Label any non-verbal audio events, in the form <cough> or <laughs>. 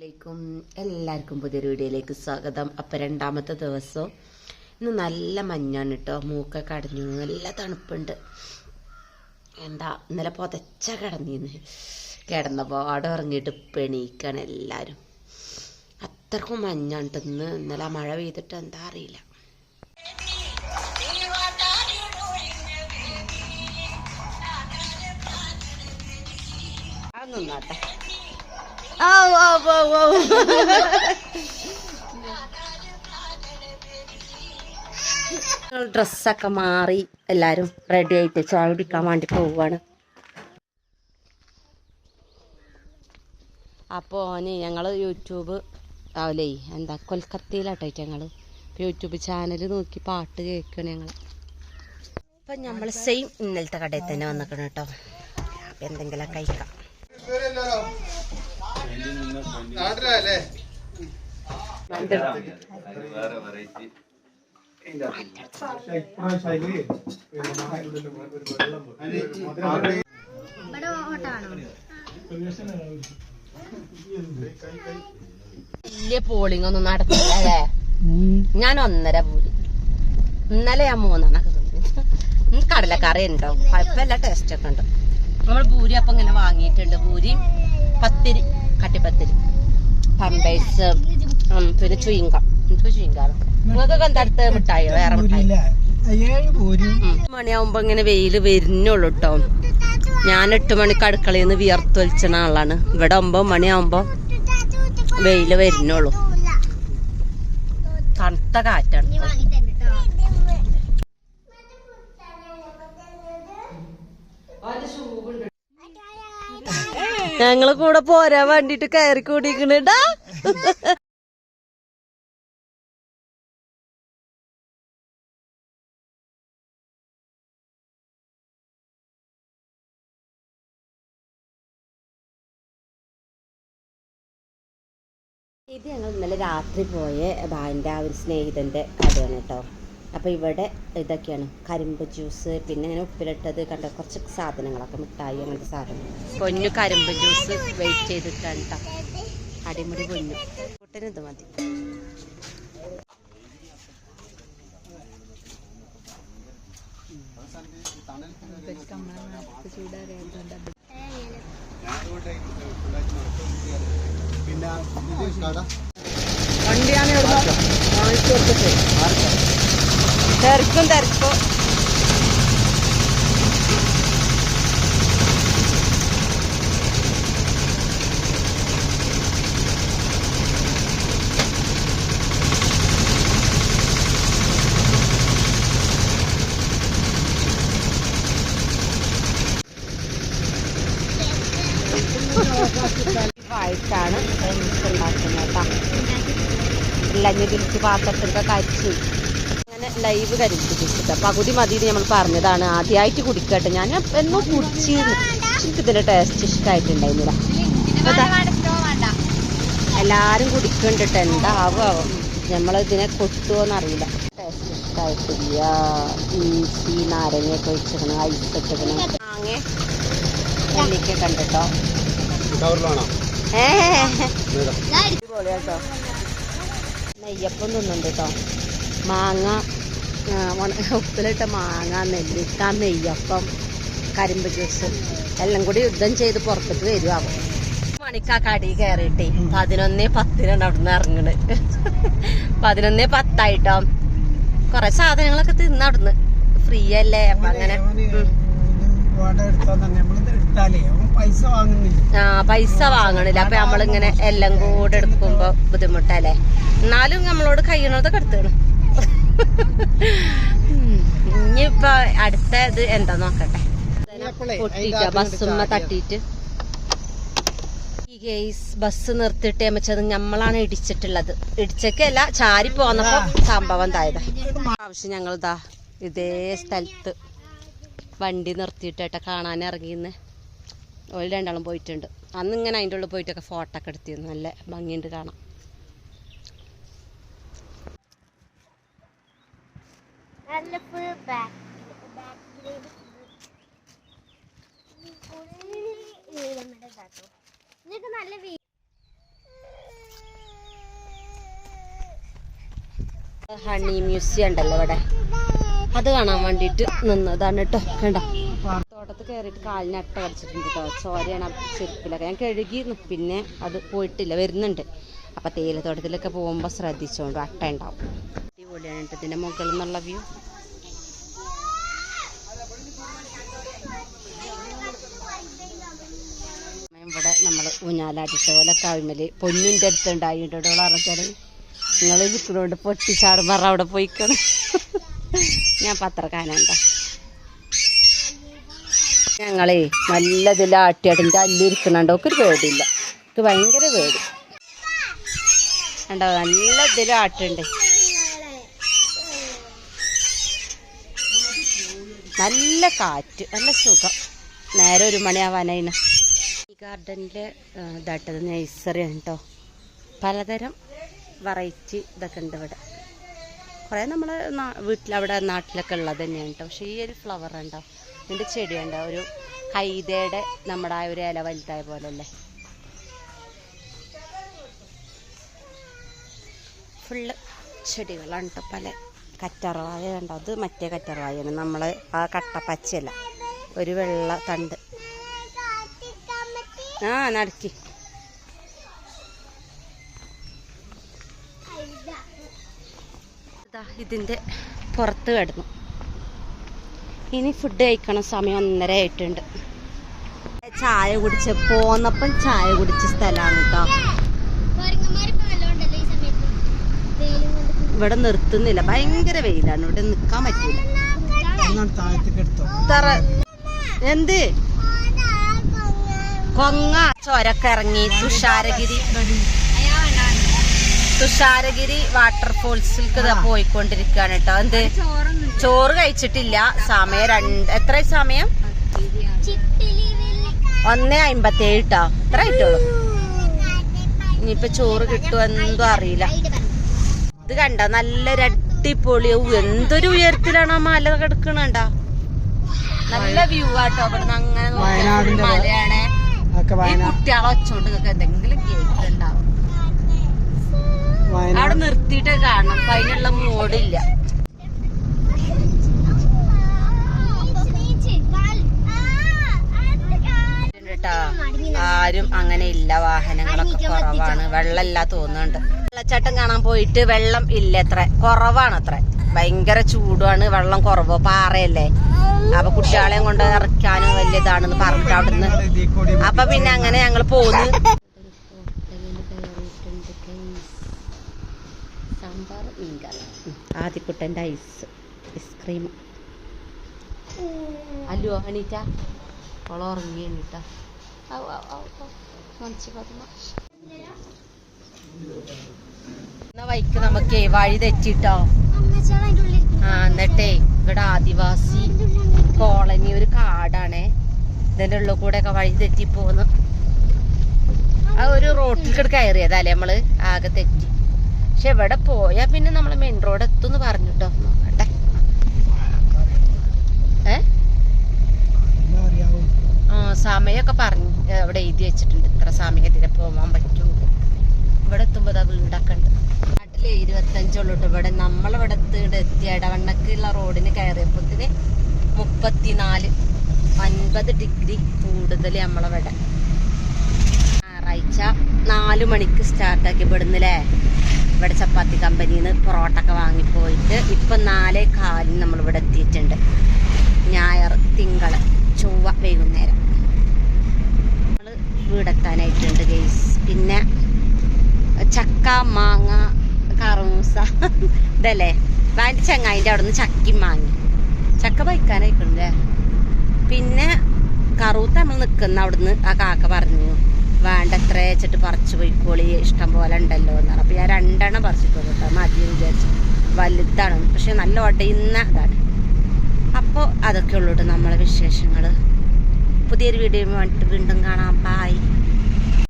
അസ്സലാമലൈക്കും. എല്ലാവർക്കും പുതിയൊരു വീഡിയോയിലേക്ക് സ്വാഗതം. അപ്പം രണ്ടാമത്തെ ദിവസം ഇന്ന് നല്ല മഞ്ഞാണ് കേട്ടോ മൂക്ക അടഞ്ഞു. നല്ല തണുപ്പുണ്ട്. എന്താ ഇന്നലെ പുതച്ച കിടന്നിന്ന്. കിടന്ന പാടെ ഇറങ്ങിയിട്ട് പെണീക്കാണ് എല്ലാവരും അത്രക്കും മഞ്ഞാണ് ഇന്ന്. ഇന്നലെ മഴ പെയ്തിട്ട് എന്താ അറിയില്ല. അതൊന്നും നിന്നാട്ടെ. ഓ ഓ ഓ ഓ ഡ്രസ്സൊക്കെ മാറി എല്ലാരും റെഡി ആയിട്ട് ചായ കുടിക്കാൻ വേണ്ടി പോവാണ്. അപ്പോൾ ഓന് ഞങ്ങൾ യൂട്യൂബ് ആവില്ലേ എന്താ കൊൽക്കത്തയിലാട്ടോ ഞങ്ങൾ. യൂട്യൂബ് ചാനൽ നോക്കി പാട്ട് കേൾക്കണം ഞങ്ങൾ അപ്പം നമ്മൾ സെയിം ഇന്നലത്തെ കടയിൽ തന്നെ വന്നിക്കണം കേട്ടോ അപ്പം എന്തെങ്കിലും കഴിക്കാം. നാട്ടിലല്ലേ വലിയ പോളിംഗ് ഒന്നും നടത്തില്ല ഞാൻ ഒന്നര പൂരി. ഇന്നലെ ഞാൻ മൂന്നെണ്ണൊക്കെ തിന്നു. കടലക്കറി ഉണ്ടോ? കുഴപ്പമില്ല ടേസ്റ്റ് ഒക്കെ ഉണ്ട്. നമ്മൾ പൂരി അപ്പം ഇങ്ങനെ വാങ്ങിയിട്ടുണ്ട്. പൂരി പത്തിരി കട്ടിപ്പത്തിരി. പമ്പേഴ്സ് പിന്നെ ചുയിങ്കം. എനിക്ക് ചുയിങ്കാണ്. നിങ്ങൾക്കൊക്കെ എന്തടുത്ത് മിഠായി? വേറെ മിഠായി. മണിയാവുമ്പോ ഇങ്ങനെ വെയിൽ വരുന്നുള്ളൂ കേട്ടോ ഞാൻ എട്ട് മണിക്ക് അടുക്കളയിൽ നിന്ന് വിയർത്തൊലിച്ചണ ആളാണ്. ഇവിടെ ഒമ്പത് മണിയാവുമ്പോ വെയിൽ വരുന്നുള്ളൂ. തണുത്ത കാറ്റാണ് ഞങ്ങൾ കൂടെ പോരാൻ വേണ്ടിട്ട് കയറി കൂടിക്കണടാ ഇത് ഞങ്ങൾ ഇന്നലെ രാത്രി പോയ ബാന്റെ ആ ഒരു സ്നേഹിതന്റെ കടയാണ് കേട്ടോ. അപ്പോൾ ഇവിടെ ഇതൊക്കെയാണ്. കരിമ്പ് ജ്യൂസ് പിന്നെ ഇങ്ങനെ ഉപ്പിലിട്ടത് കണ്ട? കുറച്ച് സാധനങ്ങളൊക്കെ മിഠായി അങ്ങനത്തെ സാധനം. പൊന്നു കരിമ്പ് ജ്യൂസ് വെയിറ്റ് ചെയ്തിട്ടാണ് കേട്ടോ അടിമുടി പൊന്നു. കൂട്ടിന് ഇത് മതി. പിന്നെ ഇത് കട. വണ്ടിയാണ് തിരക്കും തിരക്കും. ാണ് ഉണ്ടാക്കുന്നത് കേട്ടോ. ഇല്ലഞ്ഞ് തിരിച്ച് പാത്രത്തിലൊക്കെ കരിച്ച്. അങ്ങനെ കരുതി കുടിച്ചിട്ട് പകുതി മതി നമ്മൾ പറഞ്ഞതാണ്. ആദ്യമായിട്ട് കുടിക്കട്ടെ. ഞാൻ എന്നും കുടിച്ചിരുന്നു. എനിക്ക് ഇതിന്റെ ടേസ്റ്റ് ഇഷ്ടമായിട്ടുണ്ടായിരുന്നില്ല എല്ലാരും കുടിക്കണ്ടിട്ട് എന്താവോ നമ്മൾ ഇതിനെ അറിയില്ല. ടേസ്റ്റ് ഇഷ്ടമായിട്ടില്ല ഇഞ്ചി നാരങ്ങയൊക്കെ വെച്ചിരുന്നു ഐസ് ഇട്ടിരുന്നു മാങ്ങ. നെല്ലിക്ക കണ്ടിട്ടോ. ഏഹ് ഏ. അടിപൊളിയാട്ടോ നെയ്യപ്പം തിന്നുണ്ട് കേട്ടോ മാങ്ങ ഉപ്പിലിട്ട മാങ്ങ നെല്ലിക്ക നെയ്യപ്പം കരിമ്പ് ജ്യൂസ് എല്ലാം കൂടി യുദ്ധം ചെയ്ത് പുറത്തേക്ക് വരുവാകും മണിക്കാ കടി കയറിയിട്ടേ പതിനൊന്നേ പത്തിനാണ് അവിടുന്ന് ഇറങ്ങണ് പതിനൊന്നേ പത്തായിട്ടോ? കുറെ സാധനങ്ങളൊക്കെ തിന്ന് അവിടുന്ന്. ഫ്രീ അല്ലേ? അപ്പൊ അങ്ങനെ ആ പൈസ വാങ്ങണില്ല. അപ്പൊ നമ്മളിങ്ങനെ എല്ലാം കൂടെ എടുക്കുമ്പോ ബുദ്ധിമുട്ടല്ലേ? എന്നാലും നമ്മളോട് കഴിയണതൊക്കെ എടുത്തേണ്. ഇനിയിപ്പൊ അടുത്ത ഇത് എന്താ നോക്കട്ടെ. പൊട്ടിക്ക ബസ്സുമ്മ തട്ടിയിട്ട്. ബസ് നിർത്തിയിട്ട് അമ്മച്ചത് നമ്മളാണ് ഇടിച്ചിട്ടുള്ളത്. ഇടിച്ചൊക്കെയല്ല ചാരി പോന്നപ്പോ സംഭവം എന്തായത്? ആവശ്യം ഞങ്ങൾ ഇതാ ഇതേ സ്ഥലത്ത് വണ്ടി നിർത്തിയിട്ടേട്ടാ കാണാൻ ഇറങ്ങിന്ന്. ഒരു രണ്ടാളും പോയിട്ടുണ്ട്. അന്ന് ഇങ്ങനെ അതിന്റെ ഉള്ളിൽ പോയിട്ടൊക്കെ ഫോട്ടോ ഒക്കെ എടുത്തിരുന്നു. നല്ല ഭംഗിയുണ്ട് കാണാം നിങ്ങൾക്ക് നല്ല ഹണി മ്യൂസിയം ഉണ്ടല്ലോ ഇവിടെ. അത് കാണാൻ വേണ്ടിട്ട് നിന്നതാണ് കേട്ടോ കണ്ട? തോട്ടത്ത് കയറിയിട്ട് കാലിന് അട്ട കടിച്ചിട്ടുണ്ട് കേട്ടോ ചോരയാണ് ചെരുപ്പിലൊക്കെ. ഞാൻ കഴുകി പിന്നെ അത് പോയിട്ടില്ല. വരുന്നുണ്ട്. അപ്പം തേയിലത്തോട്ടത്തിലൊക്കെ പോകുമ്പോ ശ്രദ്ധിച്ചോണ്ട് അട്ട ഉണ്ടാവും. അടിപൊളിയാണ് കേട്ടോ ഇതിന്റെ മുകളിൽ നിന്നുള്ള വ്യൂ ഇവിടെ നമ്മൾ ഊഞ്ഞാലാട്ടിട്ട പോലെ കവിമൽ പൊന്നിന്റെ അടുത്തുണ്ടായിട്ടോ അറിഞ്ഞാൽ നിങ്ങൾ നിൽക്കുന്നോണ്ട് പൊട്ടിച്ചാടുമ്പറ അവിടെ പോയിക്കണം. ഞാൻ പത്രക്കാനുണ്ടോ ഞങ്ങളേ നല്ലതിൽ ആട്ടിയാട്ടിന്റെ അല്ലിരിക്കണുണ്ടോ ഒക്കെ ഒരു പേടിയില്ല. എനിക്ക് ഭയങ്കര പേടി. ഉണ്ടോ നല്ല ഇതിൽ നല്ല കാറ്റ് നല്ല സുഖം. നേരെ ഒരു മണിയാവാനായിന്. ഈ ഗാർഡനിലെ ഇതാട്ടത് നഴ്സറിയാണ് കേട്ടോ പലതരം വെറൈറ്റി ഇതൊക്കെ ഉണ്ട് ഇവിടെ. കുറേ നമ്മൾ വീട്ടിലവിടെ നാട്ടിലൊക്കെ ഉള്ളത് തന്നെയാണ് കേട്ടോ പക്ഷേ ഈ ഒരു ഫ്ലവർ ഉണ്ടോ ഇതിന്റെ ചെടി ഉണ്ടോ ഒരു ഹൈദയുടെ നമ്മുടെ ആ ഒരു ഇല വലുതായ പോലെ അല്ലേ ഫുള്ള് ചെടികളാണ് കേട്ടോ പല കറ്ററവായ കണ്ടോ? അത് മറ്റേ കറ്ററവായാണ് നമ്മൾ ആ കട്ട പച്ചയല്ല. ഒരു വെള്ള തണ്ട്. ആ നടക്കി. ഇതാ ഇതിന്റെ പുറത്ത് കിടന്നു. ഇനി ഫുഡ് കഴിക്കണ. സമയം ഒന്നര ആയിട്ടുണ്ട്. ചായ കുടിച്ച് പോന്നപ്പം ചായ കുടിച്ച സ്ഥലമാണ് കേട്ടോ ഇവിടെ നിർത്തുന്നില്ല. ഭയങ്കര വെയിലാണ്. ഇവിടെ നിൽക്കാൻ പറ്റില്ല എന്ത്? കൊങ്ങ. ചോരക്കിറങ്ങി തുഷാരഗിരി. തുഷാരഗിരി വാട്ടർഫോൾസിൽക്ക് പോയിക്കൊണ്ടിരിക്കുകയാണ് കേട്ടോ. എന്ത്? ചോറ് കഴിച്ചിട്ടില്ല. സമയം രണ്ട് എത്ര സമയം? ഒന്നേ അമ്പത്തേഴ് കേട്ടോ എത്ര ആയിട്ടുള്ളൂ. ഇനിയിപ്പോ ചോറ് കിട്ടുമെന്തോ അറിയില്ല. ഇത് കണ്ട നല്ലൊരു അടിപൊളി ഔ, എന്തൊരു ഉയരത്തിലാണ് ആ മല കിടക്കണണ്ട? നല്ല വ്യൂ ആട്ടോ. അങ്ങനെ മലയാണ്. ഈ കുട്ടികളെ നിങ്ങൾക്ക് എന്തെങ്കിലും കേൾക്കുന്നുണ്ടാവും അവിടെ നിർത്തിയിട്ട് കാണണം. അതിനുള്ള മൂടില്ല ആരും അങ്ങനെ ഇല്ല. വാഹനങ്ങളൊക്കെ കുറവാണ്. വെള്ളമില്ല തോന്നുന്നുണ്ട്. വെള്ളച്ചാട്ടം കാണാൻ പോയിട്ട് വെള്ളം ഇല്ല അത്ര കുറവാണ് അത്ര ഭയങ്കര ചൂടുമാണ് വെള്ളം കുറവ്. പാറയല്ലേ? അപ്പൊ കുട്ടികളെയും കൊണ്ട് ഇറക്കാനും വലിയ ഇതാണെന്ന് പറഞ്ഞിട്ട് അവിടുന്ന്. അപ്പൊ പിന്നെ അങ്ങനെ ഞങ്ങൾ പോന്ന്. സാമ്പാർ മീൻകറി. ആദ്യക്കുട്ടന്റെ ഐസ്. Ice cream. അല്ലോ അണീറ്റ ഉറങ്ങി എണീറ്റ. എന്നാ വൈക്ക് നമുക്ക് വഴി തെറ്റിട്ടോ? ആ എന്നിട്ടേ ഇവിടെ ആദിവാസി കോളനി ഒരു കാടാണേ. ഇതിന്റെ ഉള്ളിൽ കൂടെ ഒക്കെ വഴി തെറ്റി പോന്ന് ആ ഒരു റോട്ടിൽ കയറിയതല്ലേ നമ്മൾ? ആകെ തെറ്റി. പക്ഷെ എവിടെ പോയാ പിന്നെ നമ്മൾ മെയിൻ റോഡ് എത്തുന്ന് പറഞ്ഞിട്ടോ. നോക്കട്ടെ. ഏ? എല്ലാം അറിയാവും ആ സമയമൊക്കെ പറഞ്ഞു ഇവിടെ എഴുതി വെച്ചിട്ടുണ്ട്. ഇത്ര സമയത്തിന് പോവാൻ പറ്റൂ ഇവിടെ എത്തുമ്പോ അത് വീടൊക്കെ ഉണ്ട് നാട്ടിൽ ഇരുപത്തഞ്ചുള്ളൂ. ഇവിടെ നമ്മളിവിടെ എത്തി. ഇടവണ്ണക്കുള്ള റോഡിന് കയറിയപ്പോത്തിന് മുപ്പത്തിനാല്. അൻപത് ഡിഗ്രി കൂടുതൽ നമ്മളിവിടെ. ഞായറാഴ്ച നാല് മണിക്ക് സ്റ്റാർട്ടാക്കി ഇവിടുന്നല്ലേ? ഇവിടെ ചപ്പാത്തി കമ്പനിയിൽ നിന്ന് പൊറോട്ട ഒക്കെ വാങ്ങിപ്പോയിട്ട് ഇപ്പം നാലേ കാലിന് നമ്മളിവിടെ എത്തിയിട്ടുണ്ട്. <laughs> ചക്ക മാങ്ങ കറൂസ ഇതല്ലേ? വാന്റെ ചങ്ങായിന്റെ അവിടെ നിന്ന് ചക്കി മാങ്ങി ചക്ക പൈക്കാനായിക്കണല്ലേ പിന്നെ കറൂത്ത നമ്മൾ നിൽക്കുന്ന അവിടുന്ന് ആ കാക്ക പറഞ്ഞു വേണ്ട എത്ര വെച്ചിട്ട് പറിച്ചു പോയിക്കോളി ഇഷ്ടം പോലെ ഉണ്ടല്ലോ എന്നാണ് അപ്പം ഞാൻ രണ്ടെണ്ണം പറിച്ചിട്ടുള്ളൂ കേട്ടോ മതി വിചാരിച്ചു. വലുതാണ് പക്ഷെ നല്ല ഒടയുന്ന ഇതാണ്. അപ്പോൾ അതൊക്കെ ഉള്ളൂ കേട്ടോ നമ്മളെ വിശേഷങ്ങൾ പുതിയൊരു വീഡിയോ വീണ്ടും കാണാം. ബായ്